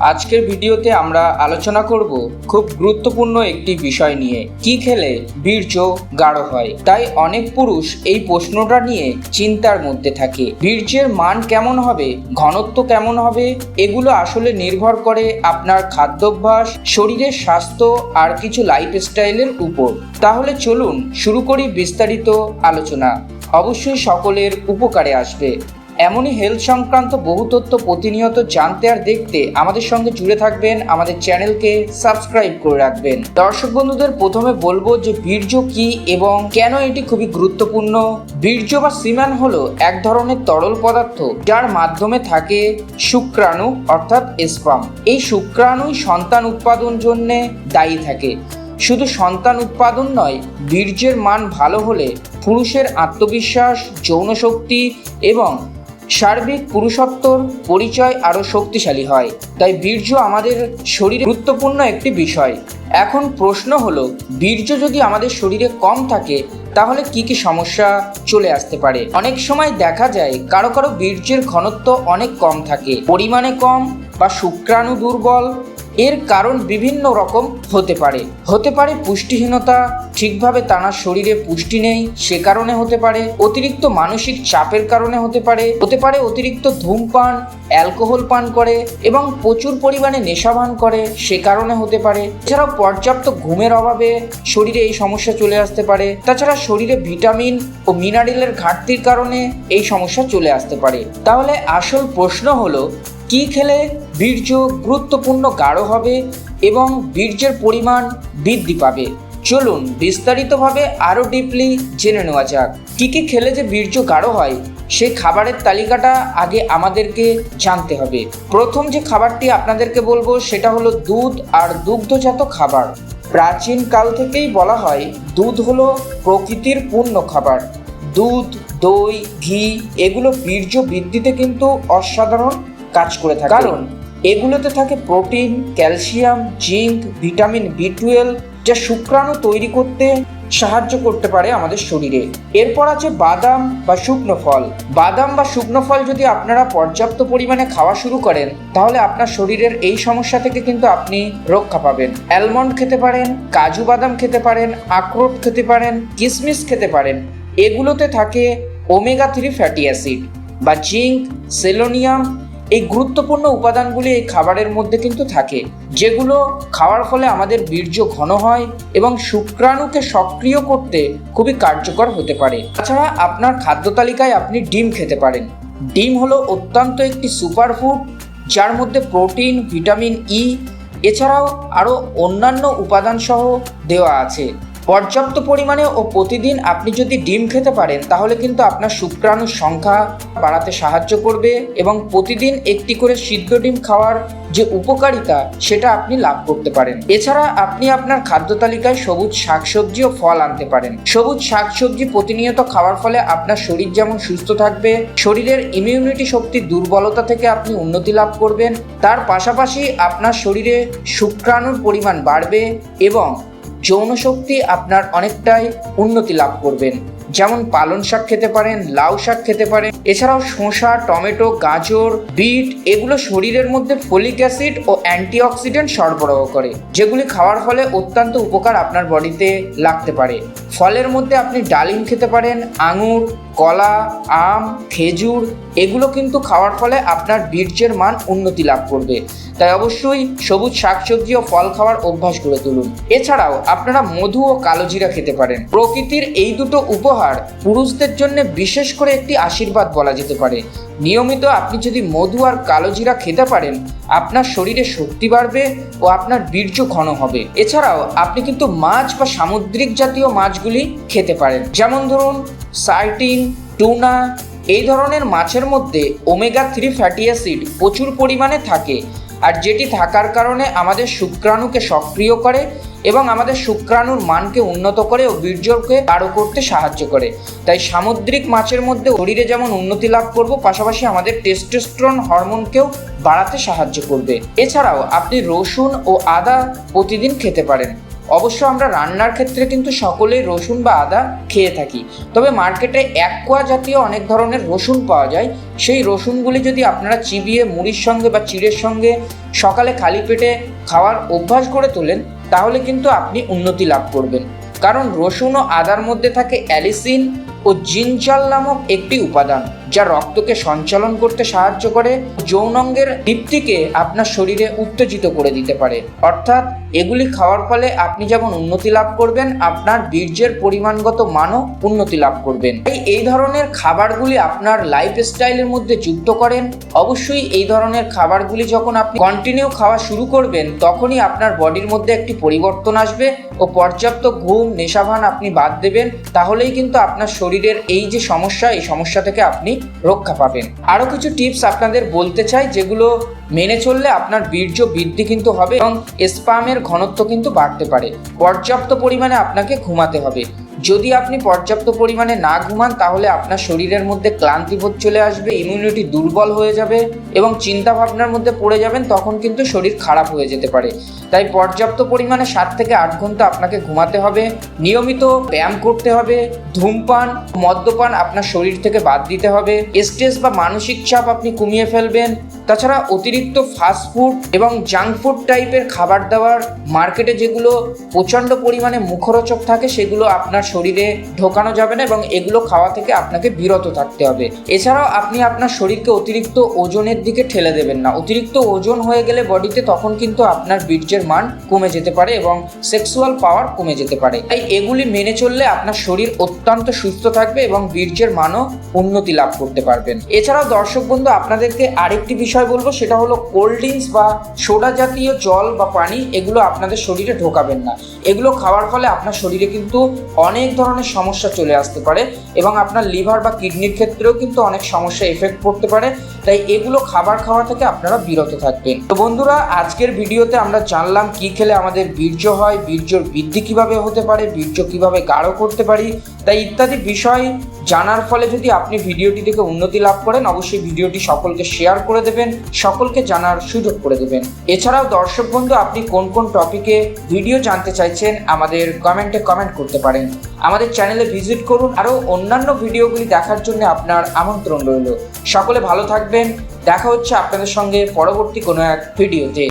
আজকের ভিডিওতে আমরা আলোচনা করব খুব গুরুত্বপূর্ণ একটি বিষয় নিয়ে। কি খেলে বীর্য গাঢ় হয়? তাই অনেক পুরুষ এই প্রশ্নটা নিয়ে চিন্তার মধ্যে থাকে। বীর্যের মান কেমন হবে? ঘনত্ব কেমন হবে? এগুলো আসলে নির্ভর করে আপনার খাদ্যাভ্যাস, শরীরের স্বাস্থ্য আর কিছু লাইফস্টাইলের উপর। তাহলে চলুন শুরু করি বিস্তারিত আলোচনা। অবশ্যই সকলের উপকারে আসবে। এমনই হেলথ সংক্রান্ত বহু তথ্য প্রতিনিয়ত জানতে আর দেখতে আমাদের সঙ্গে জুড়ে থাকবেন, আমাদের চ্যানেলকে সাবস্ক্রাইব করে রাখবেন। দর্শক বন্ধুদের প্রথমে বলব যে বীর্য কি এবং কেন এটি খুবই গুরুত্বপূর্ণ? বীর্য বা সিমান হলো এক ধরনের তরল পদার্থ যার মাধ্যমে থাকে শুক্রাণু অর্থাৎ স্পাম এই শুক্রাণুই সন্তান উৎপাদন জন্য দায়ী থাকে। শুধু সন্তান উৎপাদন নয়, বীর্যের মান ভালো হলে পুরুষের আত্মবিশ্বাস যৌন শক্তি এবং সার্বিক পুরুষত্বর পরিচয় আরও শক্তিশালী হয়। তাই বীর্য আমাদের শরীরে গুরুত্বপূর্ণ একটি বিষয়। এখন প্রশ্ন হলো, বীর্য যদি আমাদের শরীরে কম থাকে, তাহলে কি কি সমস্যা চলে আসতে পারে? অনেক সময় দেখা যায়, কারও কারও বীর্যের ঘনত্ব অনেক কম থাকে। পরিমাণে কম বা শুক্রাণু দুর্বল এর কারণ বিভিন্ন রকম হতে পারে। হতে পারে পুষ্টিহীনতা, ঠিকভাবে তানার শরীরে পুষ্টি নেই, সে কারণে হতে পারে। অতিরিক্ত মানসিক চাপের কারণে হতে পারে। হতে পারে অতিরিক্ত ধূমপান, অ্যালকোহল পান করে এবং প্রচুর পরিমাণে নেশাভান করে, সে কারণে হতে পারে। এছাড়াও পর্যাপ্ত ঘুমের অভাবে শরীরে এই সমস্যা চলে আসতে পারে। তাছাড়া শরীরে ভিটামিন ও মিনারেলের ঘাটতির কারণে এই সমস্যা চলে আসতে পারে। তাহলে আসল প্রশ্ন হলো কি খেলে বীর্য গুরুত্বপূর্ণ গাঢ় হবে এবং বীর্যের পরিমাণ বৃদ্ধি পাবে? চলুন বিস্তারিতভাবে আরও ডিপলি জেনে নেওয়া যাক। কী কী খেলে যে বীর্য গাঢ় হয় সেই খাবারের তালিকাটা আগে আমাদেরকে জানতে হবে। প্রথম যে খাবারটি আপনাদেরকে বলব, সেটা হলো দুধ আর দুগ্ধজাত খাবার। প্রাচীন কাল থেকেই বলা হয়, দুধ হলো প্রকৃতির পূর্ণ খাবার। দুধ, দই, ঘি, এগুলো বীর্য বৃদ্ধিতে কিন্তু অসাধারণ কাজ করে থাকে। কারণ? এগুলোতে থাকে protein calcium zinc vitamin B twelve যা শুক্রাণু তৈরি করতে সাহায্য করতে পারে আমাদের শরীরে। এরপর আছে বাদাম বা শুকনো ফল। বাদাম বা শুকনো ফল যদি আপনারা পর্যাপ্ত পরিমাণে খাওয়া শুরু করেন তাহলে আপনার শরীরের এই সমস্যা থেকে কিন্তু আপনি রক্ষা পাবেন। অ্যালমন্ড খেতে পারেন কাজু বাদাম খেতে পারেন আখরোট খেতে পারেন কিশমিশ খেতে পারেন। এগুলোতে থাকে ওমেগা থ্রি ফ্যাটি অ্যাসিড বা জিঙ্ক সেলোনিয়াম এই গুরুত্বপূর্ণ উপাদানগুলি এই খাবারের মধ্যে কিন্তু থাকে, যেগুলো খাওয়ার ফলে আমাদের বীর্য ঘন হয় এবং শুক্রাণুকে সক্রিয় করতে খুবই কার্যকর হতে পারে। তাছাড়া আপনার খাদ্য তালিকায় আপনি ডিম খেতে পারেন। ডিম হলো অত্যন্ত একটি সুপারফুড, যার মধ্যে প্রোটিন, ভিটামিন ই এছাড়াও আরও অন্যান্য উপাদান সহ দেওয়া আছে। পর্যাপ্ত পরিমাণে ও প্রতিদিন আপনি যদি ডিম খেতে পারেন, তাহলে কিন্তু আপনার শুক্রাণুর সংখ্যা বাড়াতে সাহায্য করবে এবং প্রতিদিন একটি করে সিদ্ধ ডিম খাওয়ার যে উপকারিতা, সেটা আপনি লাভ করতে পারেন। এছাড়া আপনি আপনার খাদ্য তালিকায় সবুজ শাকসবজি ও ফল আনতে পারেন। সবুজ শাকসবজি প্রতিনিয়ত খাওয়ার ফলে আপনার শরীর যেমন সুস্থ থাকবে, শরীরের ইমিউনিটি শক্তির দুর্বলতা থেকে আপনি উন্নতি লাভ করবেন। তার পাশাপাশি আপনার শরীরে শুক্রাণুর পরিমাণ বাড়বে এবং যৌন শক্তি আপনার অনেকটাই উন্নতি লাভ করবেন। যেমন পালন শাক খেতে পারেন, লাউ শাক খেতে পারেন। এছাড়াও শসা, টমেটো, গাজর, বিট এগুলো শরীরের মধ্যে ফলিক অ্যাসিড ও অ্যান্টিঅক্সিডেন্ট সরবরাহ করে, যেগুলি খাওয়ার ফলে অত্যন্ত উপকার আপনার বডিতে লাগতে পারে। ফলের মধ্যে আপনি ডালিম খেতে পারেন, আঙুর, কলা, আম, খেজুর এগুলো কিন্তু খাওয়ার ফলে আপনার বীর্যের মান উন্নতি লাভ করবে। তাই অবশ্যই সবুজ শাকসবজি ও ফল খাওয়ার অভ্যাস গড়ে তুলুন। এছাড়াও আপনারা মধু ও কালোজিরা খেতে পারেন। প্রকৃতির এই দুটো উপহার পুরুষদের জন্য বিশেষ করে একটি আশীর্বাদ বলা যেতে পারে। নিয়মিত আপনি যদি মধু আর কালোজিরা খেতে পারেন, আপনার শরীরে শক্তি বাড়বে ও আপনার বীর্য ঘন হবে। এছাড়াও আপনি কিন্তু মাছ বা সামুদ্রিক জাতীয় মাছগুলি খেতে পারেন। যেমন ধরুন সার্টিন টুনা, এই ধরনের মাছের মধ্যে ওমেগা থ্রি ফ্যাটি অ্যাসিড প্রচুর পরিমাণে থাকে। আর যেটি থাকার কারণে আমাদের শুক্রাণুকে সক্রিয় করে এবং আমাদের শুক্রাণুর মানকে উন্নত করে ও বীর্যকে আরও করতে সাহায্য করে। তাই সামুদ্রিক মাছের মধ্যে শরীরে যেমন উন্নতি লাভ করব, পাশাপাশি আমাদের টেস্টোস্ট্রন হরমোনকেও বাড়াতে সাহায্য করবে। এছাড়াও আপনি রসুন ও আদা প্রতিদিন খেতে পারেন। অবশ্য আমরা রান্নার ক্ষেত্রে কিন্তু সকলেই রসুন বা আদা খেয়ে থাকি। তবে মার্কেটে এক কোয়া জাতীয় অনেক ধরনের রসুন পাওয়া যায়। সেই রসুনগুলি যদি আপনারা চিবিয়ে মুড়ির সঙ্গে বা চিড়ের সঙ্গে সকালে খালি পেটে খাওয়ার অভ্যাস করে তোলেন, তাহলে কিন্তু আপনি উন্নতি লাভ করবেন। কারণ রসুন ও আদার মধ্যে থাকে অ্যালিসিন ও জিনজাল নামক একটি উপাদান। যা রক্তকে সঞ্চালন করতে সাহায্য করে, যৌনাঙ্গের দীপ্তিকে আপনার শরীরে উত্তেজিত করে দিতে পারে। অর্থাৎ এগুলি খাওয়ার ফলে আপনি যেমন উন্নতি লাভ করবেন, আপনার বীর্যের পরিমাণগত মানও উন্নতি লাভ করবেন। তাই এই ধরনের খাবারগুলি আপনার লাইফ স্টাইলের মধ্যে যুক্ত করেন। অবশ্যই এই ধরনের খাবারগুলি যখন আপনি কন্টিনিউ খাওয়া শুরু করবেন, তখনই আপনার বডির মধ্যে একটি পরিবর্তন আসবে ও পর্যাপ্ত ঘুম, নেশাভান আপনি বাদ দেবেন। তাহলেই কিন্তু আপনার শরীরের এই যে সমস্যা, এই সমস্যা থেকে আপনি রক্ষা পাবেন। আরও কিছু টিপস আপনাদের বলতে চাই, যেগুলো মেনে চললে আপনার বীর্য বৃদ্ধি কিন্তু হবে এবং স্পামের ঘনত্ব কিন্তু বাড়তে পারে। পর্যাপ্ত পরিমাণে আপনাকে ঘুমাতে হবে। যদি আপনি পর্যাপ্ত পরিমাণে না ঘুমান, তাহলে আপনার শরীরের মধ্যে ক্লান্তিবোধ চলে আসবে ইমিউনিটি দুর্বল হয়ে যাবে এবং চিন্তা ভাবনার মধ্যে পড়ে যাবেন, তখন কিন্তু শরীর খারাপ হয়ে যেতে পারে। তাই পর্যাপ্ত পরিমাণে সাত থেকে আট ঘণ্টা আপনাকে ঘুমাতে হবে, নিয়মিত ব্যায়াম করতে হবে, ধূমপান, মদ্যপান আপনার শরীর থেকে বাদ দিতে হবে, স্ট্রেস বা মানসিক চাপ আপনি কমিয়ে ফেলবেন। তাছাড়া অতিরিক্ত ফাস্টফুড এবং জাঙ্ক ফুড টাইপের খাবার দাবার, মার্কেটে যেগুলো প্রচণ্ড পরিমাণে মুখরোচক থাকে সেগুলো আপনার শরীরে ঢোকানো যাবে না এবং এগুলো খাওয়া থেকে আপনাকে বিরত থাকতে হবে। এছাড়াও আপনি আপনার শরীরকে অতিরিক্ত ওজনের দিকে ঠেলে দেবেন না। অতিরিক্ত ওজন হয়ে গেলে বডিতে তখন কিন্তু আপনার বীর্যের মান কমে যেতে পারে এবং সেক্সুয়াল পাওয়ার কমে যেতে পারে। তাই এগুলি মেনে চললে আপনার শরীর অত্যন্ত সুস্থ থাকবে এবং বীর্যের মানও উন্নতি লাভ করতে পারবেন। এছাড়াও দর্শক বন্ধু, আপনাদেরকে আরেকটি বিষয় বলব, সেটা হলো কোল্ড ড্রিঙ্কস বা সোডা জাতীয় জল বা পানি, এগুলো আপনাদের শরীরে ঢোকাবেন না। এগুলো খাওয়ার ফলে আপনার শরীরে কিন্তু অনেক ধরনের সমস্যা চলে আসতে পারে এবং আপনার লিভার বা কিডনির ক্ষেত্রেও কিন্তু অনেক সমস্যা এফেক্ট পড়তে পারে। তাই এগুলো খাবার খাওয়া থেকে আপনারা বিরত থাকবেন। তো বন্ধুরা, আজকের ভিডিওতে আমরা জানলাম কি খেলে আমাদের বীর্য হয়, বীর্যর বৃদ্ধি কীভাবে হতে পারে, বীর্য কীভাবে গাঢ় করতে পারি তাই ইত্যাদি বিষয় জানার ফলে যদি আপনি ভিডিওটি দেখে উন্নতি লাভ করেন, অবশ্যই ভিডিওটি সকলকে শেয়ার করে দেবেন, সকলকে জানার সুযোগ করে দেবেন। এছাড়াও দর্শক বন্ধু, আপনি কোন কোন টপিকে ভিডিও জানতে চাইছেন, আমাদের কমেন্টে কমেন্ট করতে পারেন। আমাদের চ্যানেলে ভিজিট করুন, আরও অন্যান্য ভিডিওগুলি দেখার জন্য আপনার আমন্ত্রণ রইল। সকলে ভালো থাকবেন, দেখা হচ্ছে আপনাদের সঙ্গে পরবর্তী কোনো এক ভিডিওতে